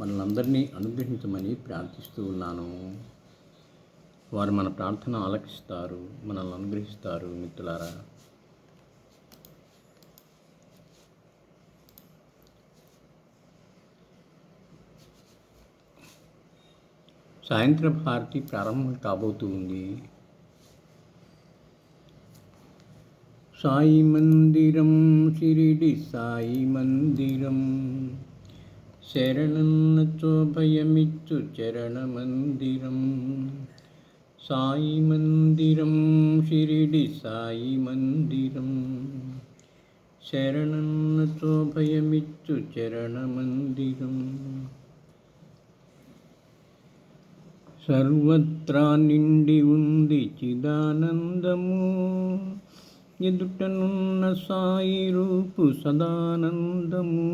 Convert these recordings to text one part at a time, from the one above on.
మనలందరినీ అనుగ్రహించమని ప్రార్థిస్తూ ఉన్నాను. వారు మన ప్రార్థన ఆలకిస్తారు మనల్ని అనుగ్రహిస్తారు మిత్రులారా. సాయంత్ర భారతి ప్రారంభం కాబోతూ ఉంది. సాయి మందిరం షిరిడి సాయి మందిరం. శరణన్నచో భయమిచ్చు చరణ మందిరం సాయి మందిరం షిరిడి సాయి మందిరం శరణన్నచో భయమిచ్చు చరణ మందిరం సర్వత్రా నిండి ఉంది చిదానందము ఎదుటనున్న సాయి రూపు సదానందము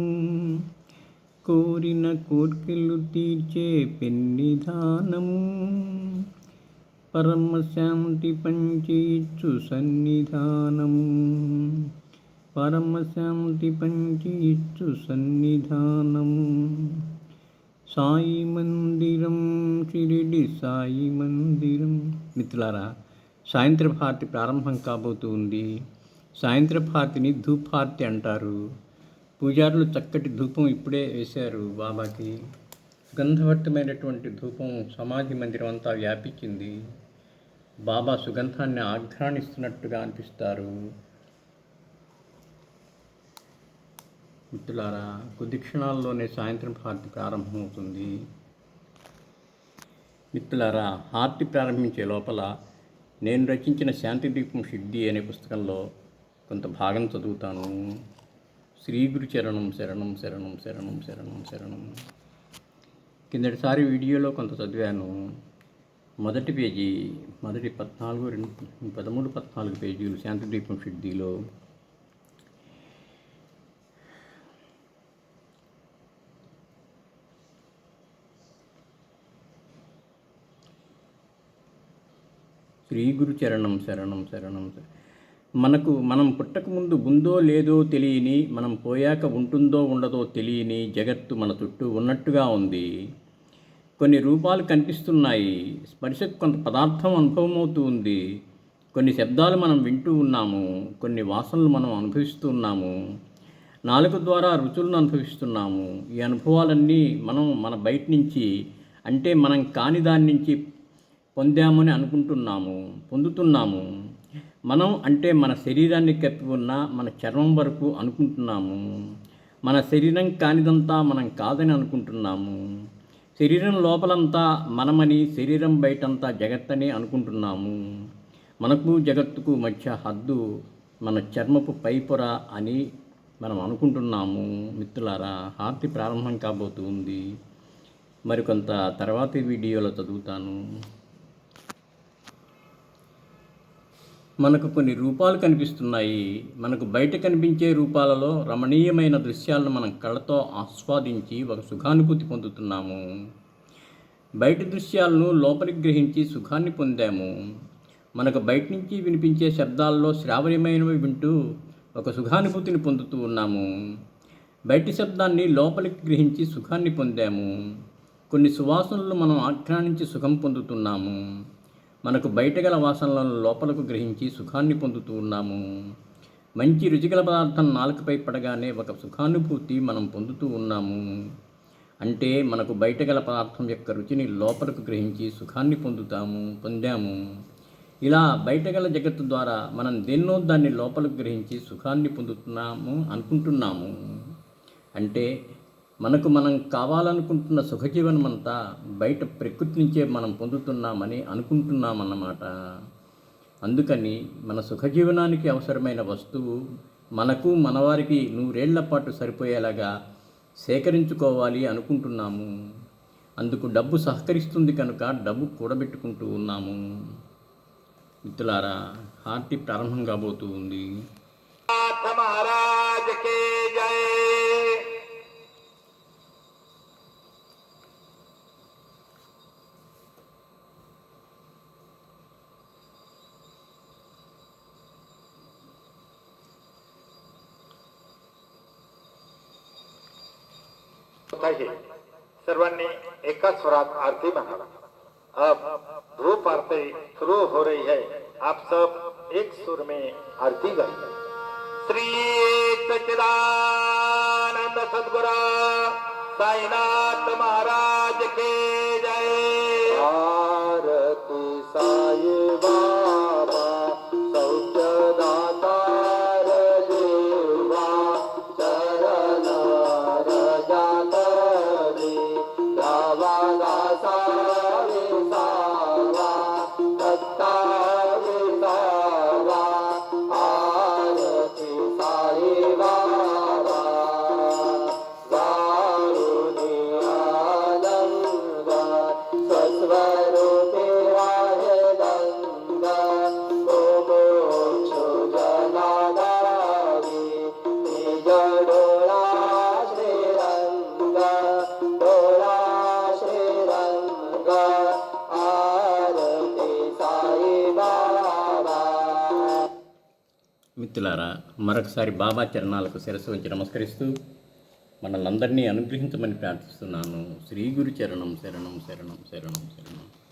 కోరిన కోర్కెలు తీర్చే పెన్నిధానము పరమశాంతి పంచిచ్చు సన్నిధానము. పరమశాంతి పంచిచ్చు సన్నిధానము. సాయి మందిరం షిరిడి సాయి మందిరం. మిత్రులారా సాయంత్ర భారతి ప్రారంభం కాబోతూ ఉంది. సాయంత్ర భారతిని ధూపార్తి అంటారు. పూజారులు చక్కటి ధూపం ఇప్పుడే వేశారు బాబాకి. సుగంధవర్తమైనటువంటి ధూపం సమాధి మందిరం అంతా వ్యాపించింది. బాబా సుగంధాన్ని ఆఘ్రాణిస్తున్నట్టుగా అనిపిస్తారు. మిత్రులారా కొద్ది క్షణాల్లోనే సాయంత్రం హారతి ప్రారంభమవుతుంది. మిత్రులారా హారతి ప్రారంభించే లోపల నేను రచించిన శాంతి దీపం సిద్ధి అనే పుస్తకంలో కొంత భాగం చదువుతాను. శ్రీ గురు చరణం శరణం శరణం శరణం శరణం శరణం. కిందటిసారి వీడియోలో కొంత చదివాను. మొదటి పేజీ మొదటి పద్నాలుగు రెండు పదమూడు పద్నాలుగు పేజీలు శాంతి దీపం శ్రీగురు చరణం శరణం శరణం శరణం మనకు మనం పుట్టకముందు ఉందో లేదో తెలియని మనం పోయాక ఉంటుందో ఉండదో తెలియని జగత్తు మన చుట్టూ ఉన్నట్టుగా ఉంది. కొన్ని రూపాలు కనిపిస్తున్నాయి. స్పర్శకు కొంత పదార్థం అనుభవం అవుతూ ఉంది. కొన్ని శబ్దాలు మనం వింటూ ఉన్నాము. కొన్ని వాసనలు మనం అనుభవిస్తూ ఉన్నాము. నాలుక ద్వారా రుచులను అనుభవిస్తున్నాము. ఈ అనుభవాలన్నీ మనం మన బయట నుంచి అంటే మనం కాని దాని నుంచి పొందామని అనుకుంటున్నాము పొందుతున్నాము. మనం అంటే మన శరీరాన్ని కప్పి ఉన్న మన చర్మం వరకు అనుకుంటున్నాము. మన శరీరం కానిదంతా మనం కాదని అనుకుంటున్నాము. శరీరం లోపలంతా మనమని శరీరం బయటంతా జగత్తని అనుకుంటున్నాము. మనకు జగత్తుకు మధ్య హద్దు మన చర్మపు పైపొర అని మనం అనుకుంటున్నాము. మిత్రులారా హారతి ప్రారంభం కాబోతుంది మరికొంత తర్వాతి వీడియోలో చదువుతాను. మనకు కొన్ని రూపాలు కనిపిస్తున్నాయి. మనకు బయట కనిపించే రూపాలలో రమణీయమైన దృశ్యాలను మనం కళ్ళతో ఆస్వాదించి ఒక సుఖానుభూతి పొందుతున్నాము. బయట దృశ్యాలను లోపలికి గ్రహించి సుఖాన్ని పొందాము. మనకు బయట నుంచి వినిపించే శబ్దాల్లో శ్రావ్యమైనవి వింటూ ఒక సుఖానుభూతిని పొందుతూ ఉన్నాము. బయటి శబ్దాన్ని లోపలికి గ్రహించి సుఖాన్ని పొందాము. కొన్ని సువాసనలు మనం ఆఖ్యానించి సుఖం పొందుతున్నాము. మనకు బయట గల వాసనలను లోపలకు గ్రహించి సుఖాన్ని పొందుతూ ఉన్నాము. మంచి రుచిగల పదార్థం నాలుకపై పడగానే ఒక సుఖానుభూతి మనం పొందుతూ ఉన్నాము. అంటే మనకు బయట గల పదార్థం యొక్క రుచిని లోపలకు గ్రహించి సుఖాన్ని పొందుతాము పొందాము. ఇలా బయట గల జగత్తు ద్వారా మనం దేన్నో దాన్ని లోపలకు గ్రహించి సుఖాన్ని పొందుతున్నాము అనుకుంటున్నాము. అంటే మనకు మనం కావాలనుకుంటున్న సుఖజీవనం అంతా బయట ప్రకృతి నుంచే మనం పొందుతున్నామని అనుకుంటున్నామన్నమాట. అందుకని మన సుఖజీవనానికి అవసరమైన వస్తువు మనకు మనవారికి నూరేళ్ళ పాటు సరిపోయేలాగా సేకరించుకోవాలి అనుకుంటున్నాము. అందుకు డబ్బు సహకరిస్తుంది కనుక డబ్బు కూడబెట్టుకుంటూ ఉన్నాము. మిత్రులారా హార్టీ ప్రారంభం కాబోతూ ఉంది. మహారాజకే जय आहे. सर्वांनी एकाच स्वरात आरती म्हणावा अब धूप आरती शुरू हो रही है। आप सब एक सुर में आरती गाइए। श्री सच्चिदानंद सदगुरा, साईनाथ महाराज के जय। आरती साई మిత్రులారా మరొకసారి బాబా చరణాలకు శిరస్సు ఉంచి నమస్కరిస్తూ మనల్ని అందరినీ అనుగ్రహించమని ప్రార్థిస్తున్నాను. శ్రీ గురు చరణం శరణం శరణం శరణం శరణం.